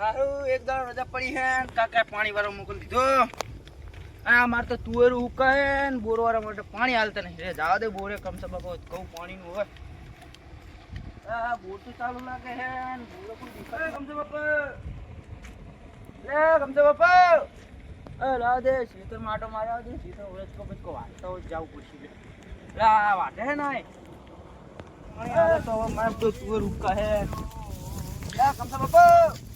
હારું એક દાડો રજા પડી હે કાકા પાણી વાળો મોકલી દીધો. આ મારે તો તુવેર ઉકાય ને બોર વાળા માટે પાણી હાલતા નહીં. રે જાવા દે બોરે કમ સે કઉ પાણી નું હોય. આ બોર તો ચાલુ લાગે હે ને બોરે કોઈ દેખાય કમ સે બાપા. લે કમ સે બાપા. એ લા દે માટો માર્યા દે શીતળ ઉરજકો બચકો વાટતા જાવું પડશે. લે આ વાટે હે નાય. પાણી આવે તો મારે તો તુવેર ઉકા હે. લે કમ સે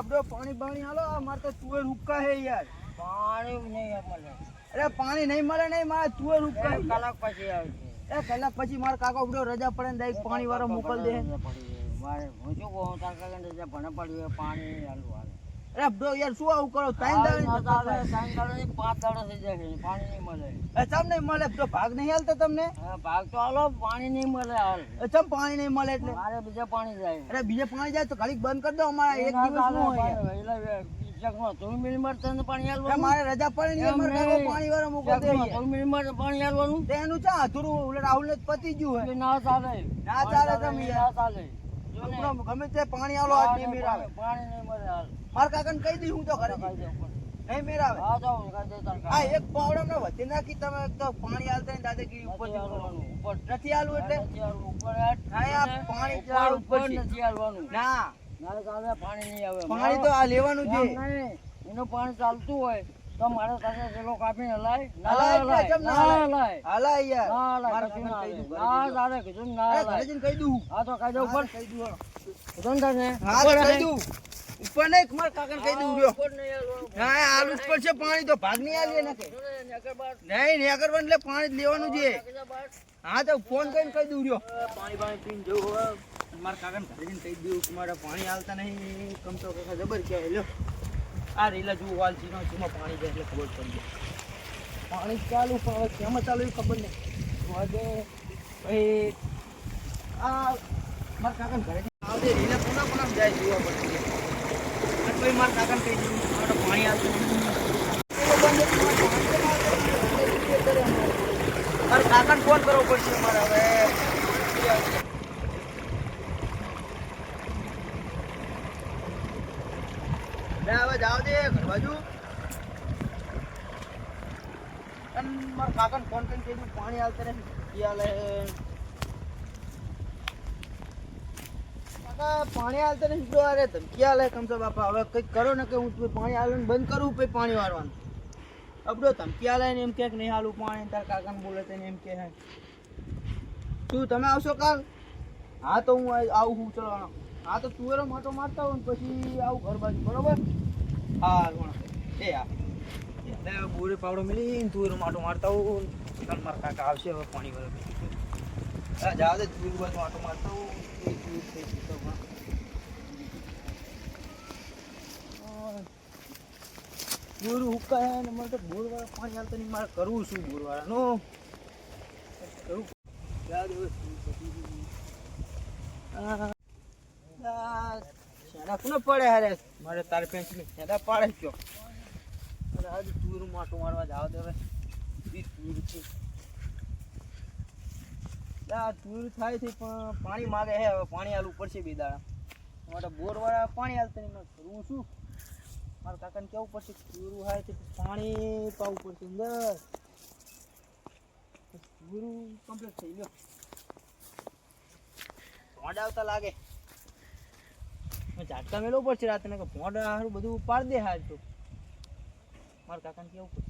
આપડે પાણી પાણી હાલો મારે તો તુવેર હુક્કા હે યાર. પાણી નહીં મળે. અરે પાણી નહીં મળે નહીં મારે તુવેર હુક્કા કલાક પછી આવે છે. એ કલાક પછી મારા કાકા ઉડો રજા પડે ને પાણી વાળો મોકલ દે. મારે હું શું કહું તાર કાકા રજા ભણે પડ્યું પાણી હાલવું હાલે. અરે બ્રો યાર શું આવું કરો? હાલ ચાલે, દાડે ત્રણ દાડો પાંચ દાડો થઈ જાય પાણી નહીં મળે. એ ચમ નહીં મળે? તો ભાગ નહીં હાલતા તમને? ભાગ તો હાલો પાણી નહીં મળે હાલ. ચમ પાણી નહીં મળે એટલે? મારે બીજા પાણી જાય. અરે બીજે પાણી જાય તો ઘડીક બંધ કરી દો અમારા એક દિવસનું હોય તને મારે રજા પડે. પાણી વાળો મળે પાણી હાલવાનું? તે એનું ચા અધૂરું રાહુલ ને પતી ગયું હોય. ના ચાલે. ના ચાલે તમે ના ચાલે. જો ગમે તે પાણી આજ મેર આવે પાણી નહીં મળે હાલ. મારા કાકાને કહી દઈ હું તો ઘરે કાઢી દે ઉપર. નહીં મેર આવે હા જાઓ કાઢી દે તાર આ કાકા. એક પાવડો ને નાખી તમે તો પાણી હાલતા ને દાદાગીરી ઉપર ઉપર. નથી હાલવું એટલે? ઉપર આ પાણી ઉપર ઉપર નથી હાલવાનું. ના. પાણી નહીં આવે. પાણી તો આ લેવાનું છે. એનું પાણી ચાલતું હોય તો મારે સાથે પેલો કાપીને હલાય. ના હલાય ના હલાય? હલાય. હાલા યાર. ના હલાય. ના દાદા કીધું ને હલાય. કહી દઉં. હા તો કાયદો ઉપર કહી દઉં. કીધું ને હા કહી દઉં. ઉપર નહીં મારા કાકાને કહી દઉં રહ્યો ઉપર. હા આલુ જ પડશે પાણી તો ભાગ નહીં આવી નાખે. નહીં નહીં કરવાનું એટલે પાણી જ લેવાનું છે. હા તો ફોન કરીને કહી દઉં રહ્યો પાણી પાણી પીને જવું મારા કાકાને જઈને કહી દઉં કે મારા પાણી હાલતા નહીં. કમ તો કાકા જબર કે લો આ રીલા જુઓ વાલ ચીનો ચીમાં પાણી જાય એટલે ખબર પડી જાય. પાણી ચાલુ પણ હવે કેમાં ચાલુ એ ખબર નહીં. આજે ભાઈ આ મારા કાકાને ઘરે આવજે રીલા કોના કોના જાય જોવા પડશે કહી દઉં મારે પાણી હાલતું મારે કાકાને ફોન કરવો પડશે મારે હવે. હવે જાવ દે ઘર બાજુ. મારા કાકાને ફોન કરીને દઉં પાણી આવતા રહે પાણી હાલતા નહીં જો અરે ધમકી હાલે કમસે બાપા? હવે કંઈક કરો ને કે હું પાણી હાલવાનું બંધ કરું પછી પાણી વાળવાનું. અબડો ધમકી હાલે ને એમ કે નહીં હાલું પાણી, તાર કાકાને બોલે તેને એમ કે શું તમે આવશો કાલ? હા તો હું આવું હું ચલો હા તો તુવેરો માટો મારતા હોય ને પછી આવું ઘર બાજુ, બરોબર? હા એ હા એટલે બોરે પાવડો મિલી તુવેરો માટો મારતા હોય. કાલ મારા કાકા આવશે, હવે પાણી વાળો જાવ દે તુવેર બાજુ માટો મારતા હું બોર હુક્કા ને મને તો બોર વાળા પાણી હાલતા નહીં. મારે કરવું શું બોર વાળાનું કરું યાદ હોય શું બધું. આ, આ, શેના કોને પડે મારે તારે પેન્સિલ પાડે કયો અરે આજે માટો મારવા જાવ દે હવે. તુર છે. તુર થાય છે, પણ પાણી માગે હે હવે પાણી આલું પડશે બે દાડા. માટે બોર વાળા પાણી હાલતા નહીં કરવું શું? મારા કાકાને કેવું પડશે પૂરું થાય છે પાણી પાવું પડશે અંદર. પૂરું કમ્પ્લીટ થઈ ગયો. ભોંડ આવતા લાગે. ઝાટકા મેળવવું પડશે રાતને કે ભોંડ સારું બધું પાડ દે હાલ તો. મારા કાકાને કેવું પડશે?